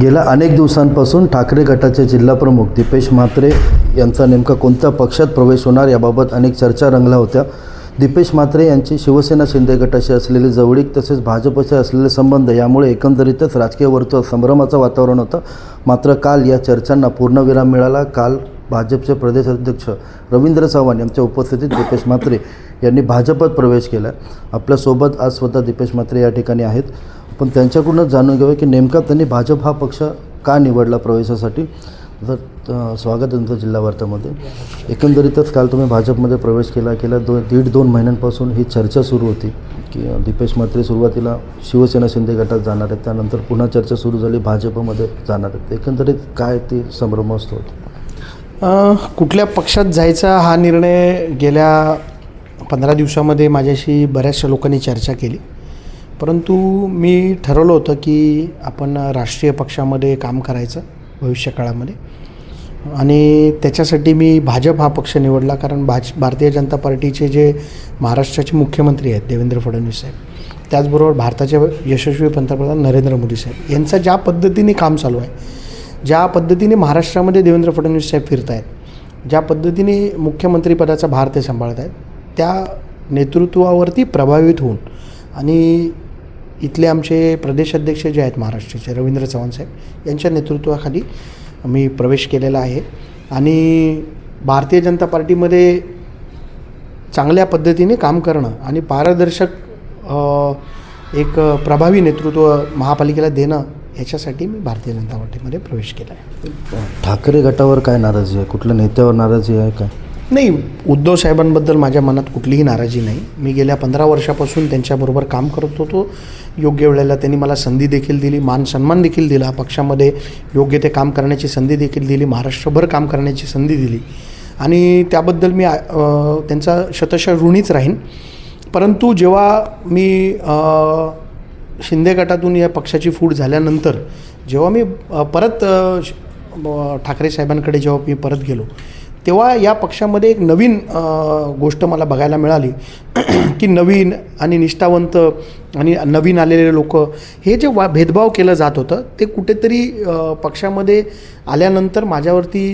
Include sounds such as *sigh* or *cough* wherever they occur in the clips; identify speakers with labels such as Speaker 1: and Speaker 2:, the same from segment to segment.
Speaker 1: गेल्या अनेक दिवसांपासून ठाकरे गटाचे जिल्हाप्रमुख दीपेश म्हात्रे यांचा नेमका कोणत्या पक्षात प्रवेश होणार याबाबत अनेक चर्चा रंगल्या होत्या. दीपेश म्हात्रे यांची शिवसेना शिंदे गटाशी असलेली जवळीक तसेच भाजपचे असलेले संबंध यामुळे एकंदरीतच राजकीय वर्तुळ संभ्रमाचं वातावरण होतं. मात्र काल या चर्चांना पूर्णविराम मिळाला. काल भाजपचे प्रदेश अध्यक्ष रवींद्र चव्हाण यांच्या उपस्थितीत दीपेश म्हात्रे यांनी भाजपात प्रवेश केला. आपल्यासोबत आज स्वतः दीपेश म्हात्रे या ठिकाणी आहेत. पण त्यांच्याकडूनच जाणून घ्यावं की नेमका त्यांनी भाजप हा पक्ष का निवडला प्रवेशासाठी. तर स्वागत आहे तुमचं जिल्हा वार्तामध्ये. एकंदरीतच काल तुम्ही भाजपमध्ये प्रवेश केला केला दो दीड दोन महिन्यांपासून ही चर्चा सुरू होती की दीपेश म्हात्रे सुरुवातीला शिवसेना शिंदे गटात जाणार आहेत त्यानंतर पुन्हा चर्चा सुरू झाली भाजपमध्ये जाणार आहेत. एकंदरीत काय ते संभ्रमावस्था होती
Speaker 2: कुठल्या पक्षात जायचा हा निर्णय गेल्या पंधरा दिवसामध्ये माझ्याशी बऱ्याचशा लोकांनी चर्चा केली. परंतु मी ठरवलं होतं की आपण राष्ट्रीय पक्षामध्ये काम करायचं भविष्यकाळामध्ये. आणि त्याच्यासाठी मी भाजप हा पक्ष निवडला कारण भाज भारतीय जनता पार्टीचे जे महाराष्ट्राचे मुख्यमंत्री आहेत देवेंद्र फडणवीस साहेब त्याचबरोबर भारताचे यशस्वी पंतप्रधान नरेंद्र मोदी साहेब यांचं ज्या पद्धतीने काम चालू आहे ज्या पद्धतीने महाराष्ट्रामध्ये देवेंद्र फडणवीस साहेब फिरत आहेत ज्या पद्धतीने मुख्यमंत्रीपदाचा भार ते सांभाळत आहेत त्या नेतृत्वावरती प्रभावित होऊन आणि इथले आमचे प्रदेशाध्यक्ष जे आहेत महाराष्ट्राचे रवींद्र चव्हाण साहेब यांच्या नेतृत्वाखाली मी प्रवेश केलेला आहे. आणि भारतीय जनता पार्टीमध्ये चांगल्या पद्धतीने काम करणं आणि पारदर्शक एक प्रभावी नेतृत्व महापालिकेला देणं याच्यासाठी मी भारतीय जनता पार्टीमध्ये प्रवेश केला आहे.
Speaker 1: ठाकरे गटावर काय नाराजी आहे? कुठल्या नेत्यावर नाराजी आहे काय?
Speaker 2: नाही उद्धव साहेबांबद्दल माझ्या मनात कुठलीही नाराजी नाही. मी गेल्या पंधरा वर्षापासून त्यांच्याबरोबर काम करत होतो. योग्य वेळेला त्यांनी मला संधी देखील दिली मान सन्मान देखील दिला. पक्षामध्ये योग्य ते काम करण्याची संधी देखील दिली महाराष्ट्रभर काम करण्याची संधी दिली. आणि त्याबद्दल मी त्यांचा शतशः ऋणीच राहीन. परंतु जेव्हा मी शिंदे गटातून या पक्षाची फूट झाल्यानंतर जेव्हा मी परत ठाकरे साहेबांकडे जेव्हा मी परत गेलो तेव्हा या पक्षामध्ये एक नवीन गोष्ट मला बघायला मिळाली. *clears throat* की नवीन आणि निष्ठावंत आणि नवीन आलेले लोक हे जे वा भेदभाव केलं जात होतं ते कुठेतरी पक्षामध्ये आल्यानंतर माझ्यावरती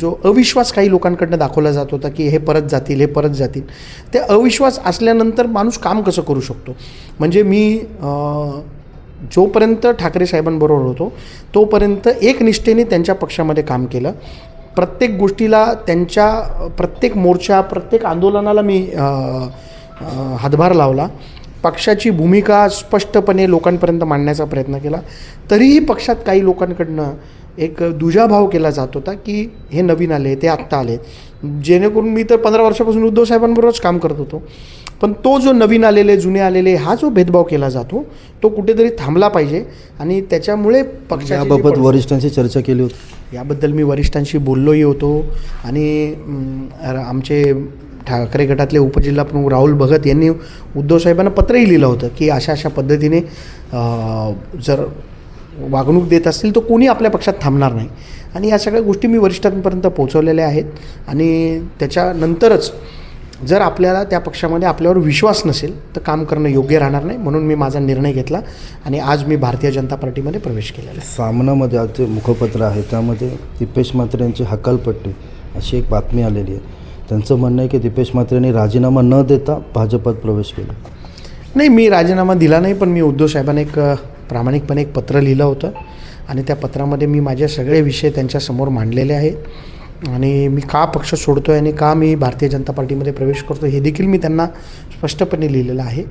Speaker 2: जो अविश्वास काही लोकांकडनं दाखवला जात होता की हे परत जातील हे परत जातील ते अविश्वास असल्यानंतर माणूस काम कसं करू शकतो? म्हणजे मी जोपर्यंत ठाकरे साहेबांबरोबर होतो तोपर्यंत एक निष्ठेने त्यांच्या पक्षामध्ये काम केलं. प्रत्येक गोष्टीला त्यांच्या प्रत्येक मोर्चा प्रत्येक आंदोलनाला मी हातभार लावला. पक्षाची भूमिका स्पष्टपणे लोकांपर्यंत मांडण्याचा प्रयत्न केला. तरीही पक्षात काही लोकांकडनं एक दुजाभाव केला जात होता की हे नवीन आले ते आत्ता आले. जेणेकरून मी तर पंधरा वर्षापासून उद्धव साहेबांबरोबरच काम करत होतो. पण तो जो नवीन आलेले जुने आलेले हा जो भेदभाव केला जातो तो कुठेतरी थांबला पाहिजे. आणि त्याच्यामुळे परिस्थिती-
Speaker 1: वरिष्ठांशी चर्चा केली होती.
Speaker 2: याबद्दल मी वरिष्ठांशी बोललोही होतो. आणि आमचे ठाकरे गटातले उपजिल्हाप्रमुख राहुल भगत यांनी उद्धव साहेबांना पत्रही लिहिलं होतं की अशा अशा पद्धतीने जर वागणूक देत असतील तर कोणी आपल्या पक्षात थांबणार नाही. आणि या सगळ्या गोष्टी मी वरिष्ठांपर्यंत पोहोचवलेल्या आहेत. आणि त्याच्यानंतरच जर आपल्याला त्या पक्षामध्ये आपल्यावर विश्वास नसेल तर काम करणं योग्य राहणार नाही म्हणून मी माझा निर्णय घेतला आणि आज मी भारतीय जनता पार्टीमध्ये प्रवेश केलेला आहे.
Speaker 1: सामनामध्ये आज जे मुखपत्र आहे त्यामध्ये दीपेश म्हात्रे यांची हकालपट्टी अशी एक बातमी आलेली आहे. त्यांचं म्हणणं आहे की दीपेश म्हात्रे यांनी राजीनामा न देता भाजपात प्रवेश केला.
Speaker 2: नाही मी राजीनामा दिला नाही पण मी उद्धव साहेबांना एक प्रामाणिकपणे एक पत्र लिहिलं होतं. आणि त्या पत्रामध्ये मी माझे सगळे विषय त्यांच्यासमोर मांडलेले आहेत. आणि मी का पक्ष सोडतो आहे आणि का मी भारतीय जनता पार्टीमध्ये प्रवेश करतो हे देखील मी त्यांना स्पष्टपणे लिहिलेलं आहे.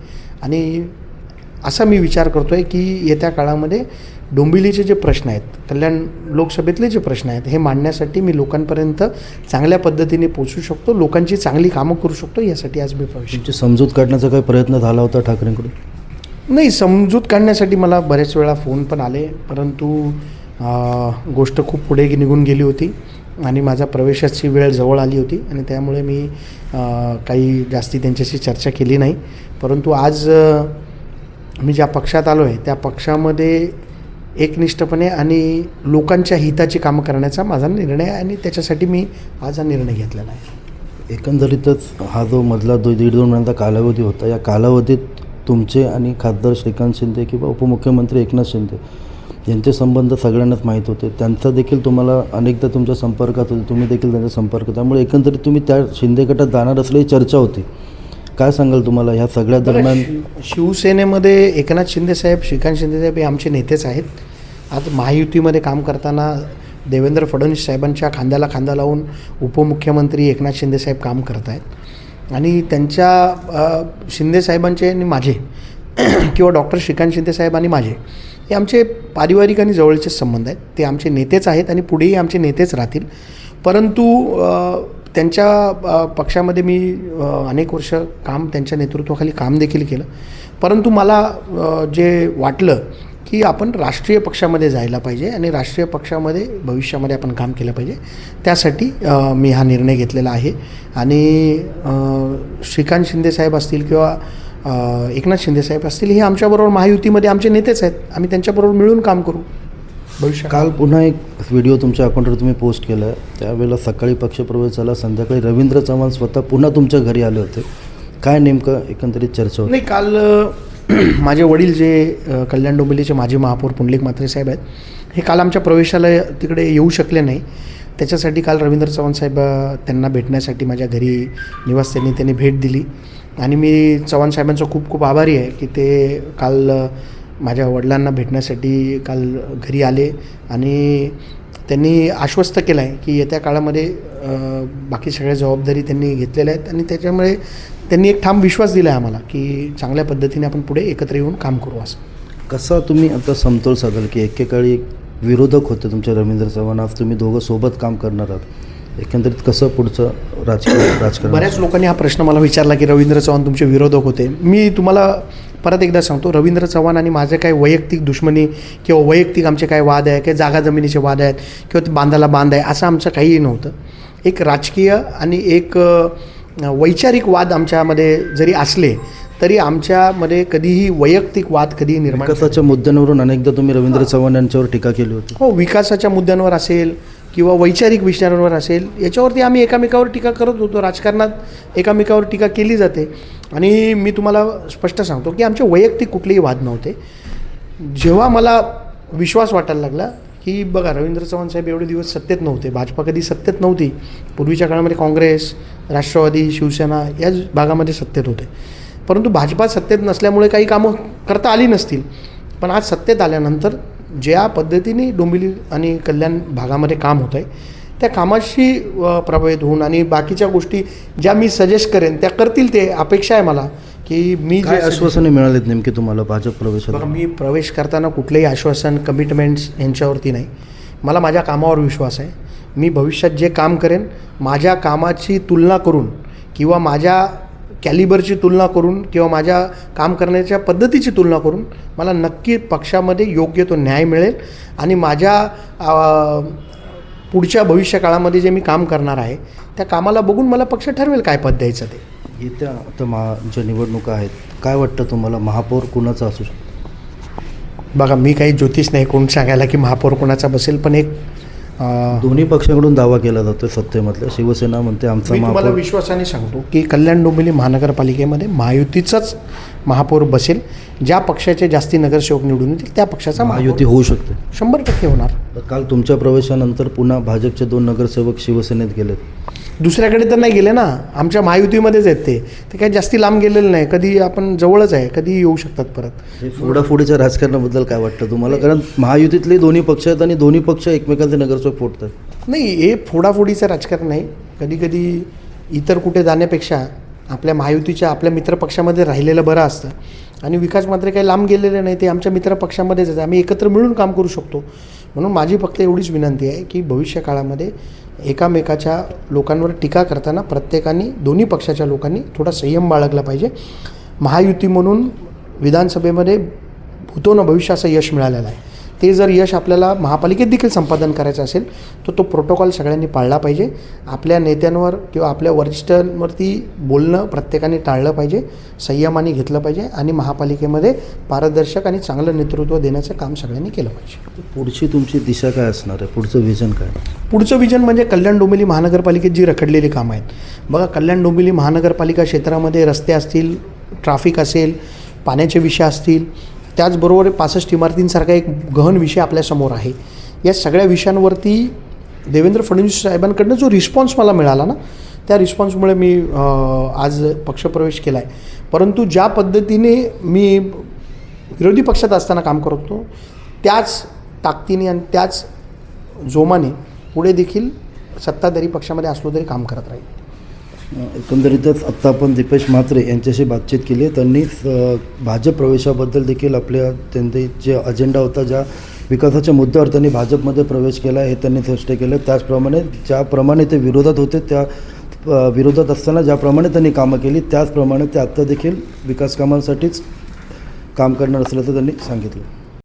Speaker 2: आणि असा मी विचार करतो आहे की येत्या काळामध्ये डोंबिवलीचे जे प्रश्न आहेत कल्याण लोकसभेतले जे प्रश्न आहेत हे मांडण्यासाठी मी लोकांपर्यंत चांगल्या पद्धतीने पोचू शकतो लोकांची चांगली कामं करू शकतो यासाठी आज मी प्रवेश
Speaker 1: समजूत काढण्याचा काही प्रयत्न झाला होता ठाकरेंकडून?
Speaker 2: नाही समजूत काढण्यासाठी मला बरेच वेळा फोन पण आले परंतु गोष्ट खूप पुढे निघून गेली होती. आणि माझा प्रवेशाची वेळ जवळ आली होती आणि त्यामुळे मी काही जास्ती त्यांच्याशी चर्चा केली नाही. परंतु आज मी ज्या पक्षात आलो आहे त्या पक्षामध्ये एकनिष्ठपणे आणि लोकांच्या हिताची कामं करण्याचा माझा निर्णय आहे आणि त्याच्यासाठी मी आज हा निर्णय घेतलेला आहे.
Speaker 1: एकंदरीतच हा जो मधला दो दीड दोन महिन्याचा कालावधी होता या कालावधीत तुमचे आणि खासदार श्रीकांत शिंदे किंवा उपमुख्यमंत्री एकनाथ शिंदे यांचे संबंध सगळ्यांनाच माहीत होते. त्यांचा देखील तुम्हाला अनेकदा तुमच्या संपर्कात होते तुम्ही देखील त्यांच्या संपर्क. त्यामुळे एकंदरीत तुम्ही त्या शिंदे गटात जाणार असल्याची चर्चा होती. काय सांगाल तुम्हाला? ह्या सगळ्या दरम्यान
Speaker 2: शिव- शिवसेनेमध्ये एकनाथ शिंदेसाहेब श्रीकांत शिंदेसाहेब हे आमचे नेतेच आहेत. आज महायुतीमध्ये काम करताना देवेंद्र फडणवीस साहेबांच्या खांद्याला खांदा लावून उपमुख्यमंत्री एकनाथ शिंदेसाहेब काम करत आहेत आणि त्यांच्या शिंदेसाहेबांचे आणि माझे *clears throat* किंवा डॉक्टर श्रीकांत शिंदेसाहेब आणि माझे हे आमचे पारिवारिक आणि जवळचेच संबंध आहेत. ते आमचे नेतेच आहेत आणि पुढेही आमचे नेतेच राहतील. परंतु त्यांच्या पक्षामध्ये मी अनेक वर्ष काम त्यांच्या नेतृत्वाखाली काम देखील केलं. परंतु मला जे वाटलं की आपण राष्ट्रीय पक्षामध्ये जायला पाहिजे आणि राष्ट्रीय पक्षामध्ये भविष्यामध्ये आपण काम केलं पाहिजे त्यासाठी मी हा निर्णय घेतलेला आहे. आणि श्रीकांत श्रीकांत शिंदेसाहेब असतील किंवा एकनाथ शिंदेसाहेब असतील हे आमच्याबरोबर महायुतीमध्ये आमचे नेतेच आहेत. आम्ही त्यांच्याबरोबर मिळून काम करू. भविष्यात.
Speaker 1: काल पुन्हा एक व्हिडिओ तुमच्या अकाउंटवर तुम्ही पोस्ट केला. आहे त्यावेळेला सकाळी पक्षप्रवेश झाला संध्याकाळी रवींद्र चव्हाण स्वतः पुन्हा तुमच्या घरी आले होते. काय नेमकं एकंदरीत चर्चा होती?
Speaker 2: नाही काल *clears throat* माझे वडील जे कल्याण डोंबिवलीचे माजी महापौर पुंडलिक म्हात्रे साहेब आहेत हे काल आमच्या प्रवेशाला तिकडे येऊ शकले नाही. त्याच्यासाठी काल रवींद्र चव्हाण साहेब त्यांना भेटण्यासाठी माझ्या घरी निवासस्थानी त्यांनी भेट दिली. आणि मी चव्हाण साहेबांचा खूप खूप आभारी आहे की ते काल माझ्या वडिलांना भेटण्यासाठी काल घरी आले आणि त्यांनी आश्वस्त केलं आहे की येत्या काळामध्ये बाकी सगळ्या जबाबदारी त्यांनी घेतलेल्या आहेत आणि त्याच्यामुळे त्यांनी एक ठाम विश्वास दिला आहे आम्हाला की चांगल्या पद्धतीने आपण पुढे एकत्र येऊन काम करू असं.
Speaker 1: कसा तुम्ही आता समतोल साधाल की एकेकाळी विरोधक होते तुमच्या रवींद्र चव्हाण आज तुम्ही दोघं सोबत काम करणार आहात. एकंदरीत कसं पुढचं राजकारण *coughs* राजकारण?
Speaker 2: बऱ्याच लोकांनी हा प्रश्न मला विचारला की रवींद्र चव्हाण तुमचे विरोधक होते. मी तुम्हाला परत एकदा सांगतो रवींद्र चव्हाण आणि माझे काही वैयक्तिक दुश्मनी किंवा वैयक्तिक आमचे काही वाद आहे काही जागा जमिनीचे वाद आहेत किंवा ते बांधाला बांध आहे असं आमचं काहीही नव्हतं. एक राजकीय आणि एक वैचारिक वाद आमच्यामध्ये जरी असले तरी आमच्यामध्ये कधीही वैयक्तिक वाद कधीही निर्माण
Speaker 1: विकासाच्या मुद्द्यांवरून अनेकदा तुम्ही रवींद्र चव्हाण यांच्यावर टीका केली होती.
Speaker 2: हो विकासाच्या मुद्द्यांवर असेल किंवा वैचारिक विचारांवर असेल याच्यावरती आम्ही एकामेकावर टीका करत होतो. राजकारणात एकामेकावर टीका केली जाते. आणि मी तुम्हाला स्पष्ट सांगतो की आमचे वैयक्तिक कुठलेही वाद नव्हते. जेव्हा मला विश्वास वाटायला लागला की बघा रवींद्र चव्हाण साहेब एवढे दिवस सत्तेत नव्हते. भाजपा कधी सत्तेत नव्हती. पूर्वीच्या काळामध्ये काँग्रेस राष्ट्रवादी शिवसेना याच भागामध्ये सत्तेत होते. परंतु भाजपा सत्तेत नसल्यामुळे काही कामं करता आली नसतील. पण आज सत्तेत आल्यानंतर ज्या पद्धतीने डोंबिवली आणि कल्याण भागामध्ये काम होतं आहे त्या कामाशी प्रभावित होऊन आणि बाकीच्या गोष्टी ज्या मी सजेस्ट करेन त्या करतील ते अपेक्षा आहे मला की मी जे
Speaker 1: आश्वासने मिळालीत नेमकी तुम्हाला भाजप प्रवेशाला
Speaker 2: बघा मी प्रवेश करताना कुठलंही आश्वासन कमिटमेंट्स यांच्यावरती नाही. मला माझ्या कामावर विश्वास आहे. मी भविष्यात जे काम करेन माझ्या कामाची तुलना करून किंवा माझ्या कॅलिबरची तुलना करून किंवा माझ्या काम करण्याच्या पद्धतीची तुलना करून मला नक्की पक्षामध्ये योग्य तो न्याय मिळेल आणि माझ्या पुढच्या भविष्य काळामध्ये जे मी काम करणार आहे त्या कामाला बघून मला पक्ष ठरवेल काय पद द्यायचं ते.
Speaker 1: येत्या आता महा ज्या निवडणुका आहेत काय वाटतं तुम्हाला? महापौर कुणाचा असू शकतो?
Speaker 2: बघा मी काही ज्योतिष नाही कोण सांगायला की महापौर कोणाचा बसेल पण एक
Speaker 1: दोन्ही पक्षाकडून दावा केला जातो सत्तेमधल्या. शिवसेना म्हणते आमचा
Speaker 2: मी तुम्हाला
Speaker 1: महापौर
Speaker 2: विश्वासाने सांगतो की कल्याण डोंबिवली महानगरपालिकेमध्ये महायुतीचाच महापौर बसेल ज्या पक्षाचे जास्ती नगरसेवक निवडून येतील त्या पक्षाचा
Speaker 1: महायुती होऊ शकते.
Speaker 2: शंभर टक्के होणार.
Speaker 1: काल तुमच्या प्रवेशानंतर पुन्हा भाजपचे दोन नगरसेवक शिवसेनेत गेलेत.
Speaker 2: दुसऱ्याकडे तर नाही गेले ना. आमच्या महायुतीमध्येच आहेत ते. ते काही जास्ती लांब गेलेलं नाही. कधी आपण जवळच आहे. कधी येऊ शकतात परत.
Speaker 1: फोडाफोडीच्या राजकारणाबद्दल काय वाटतं तुम्हाला? कारण महायुतीतले दोन्ही पक्ष आहेत आणि दोन्ही पक्ष एकमेकांचे नगरसेवक फोडतात.
Speaker 2: नाही हे फोडाफोडीचं राजकारण नाही. कधी कधी इतर कुठे जाण्यापेक्षा आपल्या महायुतीच्या आपल्या मित्रपक्षामध्ये राहिलेलं बरं असतं. आणि विकास मात्र काही लांब गेलेले नाही ते आमच्या मित्रपक्षामध्येच आहे आम्ही एकत्र मिळून काम करू शकतो. म्हणून माझी फक्त एवढीच विनंती आहे की भविष्य काळामध्ये एकामेकाच्या लोकांवर टीका करताना प्रत्येकाने दोन्ही पक्षाच्या लोकांनी थोडा संयम बाळगला पाहिजे. महायुती म्हणून विधानसभेमध्ये भूतोन भविष्य असं यश मिळालेलं आहे. ते जर यश आपल्याला महापालिकेत देखील संपादन करायचं असेल तर तो प्रोटोकॉल सगळ्यांनी पाळला पाहिजे. आपल्या नेत्यांवर किंवा आपल्या वरिष्ठांवरती बोलणं प्रत्येकाने टाळलं पाहिजे संयमाने घेतलं पाहिजे आणि महापालिकेमध्ये पारदर्शक आणि चांगलं नेतृत्व देण्याचं काम सगळ्यांनी केलं पाहिजे.
Speaker 1: पुढची तुमची दिशा काय असणार आहे? पुढचं व्हिजन काय?
Speaker 2: पुढचं विजन म्हणजे कल्याण डोंबिवली महानगरपालिकेत जी रखडलेली कामं आहेत. बघा कल्याण डोंबिवली महानगरपालिका क्षेत्रामध्ये रस्ते असतील ट्रॅफिक असेल पाण्याचे विषय असतील त्याचबरोबर पासष्ट इमारतींसारखा एक गहन विषय आपल्यासमोर आहे. या सगळ्या विषयांवरती देवेंद्र फडणवीस साहेबांकडनं जो रिस्पॉन्स मला मिळाला ना त्या रिस्पॉन्समुळे मी आज पक्षप्रवेश केला आहे परंतु ज्या पद्धतीने मी विरोधी पक्षात असताना काम करत होतो त्याच ताकदीने आणि त्याच जोमाने पुढे देखील सत्ताधारी पक्षामध्ये असलो तरी काम करत राहील.
Speaker 1: एकंदरीतच आत्ता आपण दीपेश म्हात्रे यांच्याशी बातचीत केली. त्यांनी भाजप प्रवेशाबद्दल देखील आपल्या त्यांचे जे अजेंडा होता ज्या विकासाच्या मुद्द्यावर त्यांनी भाजपमध्ये प्रवेश केला हे त्यांनी स्पष्ट केलं. त्याचप्रमाणे ज्याप्रमाणे ते विरोधात होते त्या विरोधात असताना ज्याप्रमाणे त्यांनी कामं केली त्याचप्रमाणे ते आत्ता देखील विकास कामांसाठीच काम करणार असल्याचं त्यांनी सांगितलं.